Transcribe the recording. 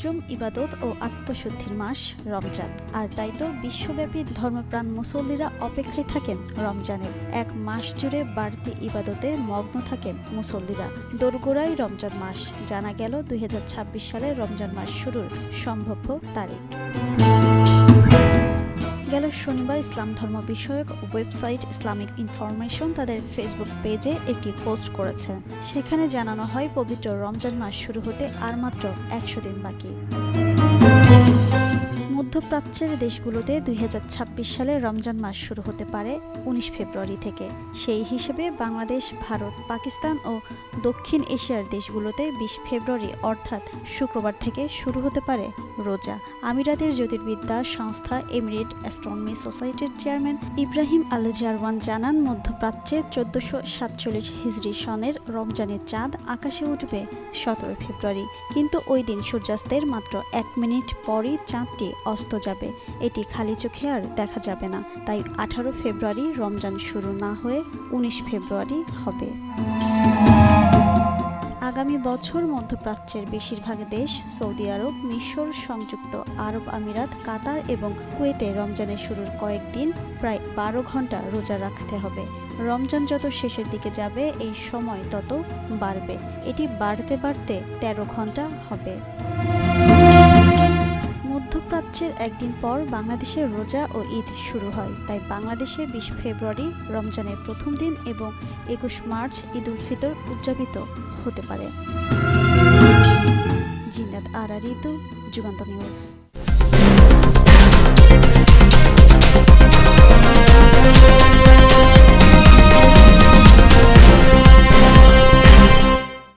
সংযম ইবাদত ও আত্মশুদ্ধির মাস রমজান। আর তাই তো বিশ্বব্যাপী ধর্মপ্রাণ মুসল্লিরা অপেক্ষায় থাকেন রমজানের এক মাস জুড়ে বাড়তি ইবাদতে মগ্ন থাকেন মুসল্লিরা। দোরগোড়াই রমজান মাস, জানা গেল দুই হাজার ছাব্বিশ সালে রমজান মাস শুরুর সম্ভাব্য তারিখ। গেল শনিবার ইসলাম ধর্ম বিষয়ক ওয়েবসাইট ইসলামিক ইনফরমেশন তাদের ফেসবুক পেজে একটি পোস্ট করেছে। সেখানে জানানো হয়, পবিত্র রমজান মাস শুরু হতে আর মাত্র একশো দিন বাকি। মধ্যপ্রাচ্যের দেশগুলোতে দুই হাজার ছাব্বিশ সালে রমজান মাস শুরু হতে পারে উনিশ ফেব্রুয়ারি থেকে। সেই হিসেবে বাংলাদেশ, ভারত, পাকিস্তান ও দক্ষিণ এশিয়ার দেশগুলোতে বিশ ফেব্রুয়ারি অর্থাৎ শুক্রবার থেকে শুরু হতে পারে রোজা। আমিরাতের জ্যোতির্বিদ্যা সংস্থা এমিরেট অ্যাস্ট্রনমি সোসাইটির চেয়ারম্যান ইব্রাহিম আল জারওয়ান জানান, মধ্যপ্রাচ্যে চোদ্দশো সাতচল্লিশ হিজরি সনের রমজানের চাঁদ আকাশে উঠবে সতেরো ফেব্রুয়ারি। কিন্তু ওই দিন সূর্যাস্তের মাত্র এক মিনিট পরই চাঁদটি অস্ত যাবে। এটি খালি চোখে আর দেখা যাবে না। তাই আঠারো ফেব্রুয়ারি রমজান শুরু না হয়ে উনিশ ফেব্রুয়ারি হবে। আগামী বছর মধ্যপ্রাচ্যের বেশিরভাগ দেশ সৌদি আরব, মিশর, সংযুক্ত আরব আমিরাত, কাতার এবং কুয়েতে রমজানের শুরুর কয়েকদিন প্রায় বারো ঘণ্টা রোজা রাখতে হবে। রমজান যত শেষের দিকে যাবে, এই সময় তত বাড়বে। এটি বাড়তে বাড়তে তেরো ঘণ্টা হবে। মধ্যপ্রাচ্যের একদিন পর বাংলাদেশের রোজা ও ঈদ শুরু হয়। তাই বাংলাদেশে বিশ ফেব্রুয়ারি রমজানের প্রথম দিন এবং একুশ মার্চ ঈদ উল ফিতর উদযাপিত হতে পারে। জিন্নাত আরা ঋতু, যুগান্ত নিউজ।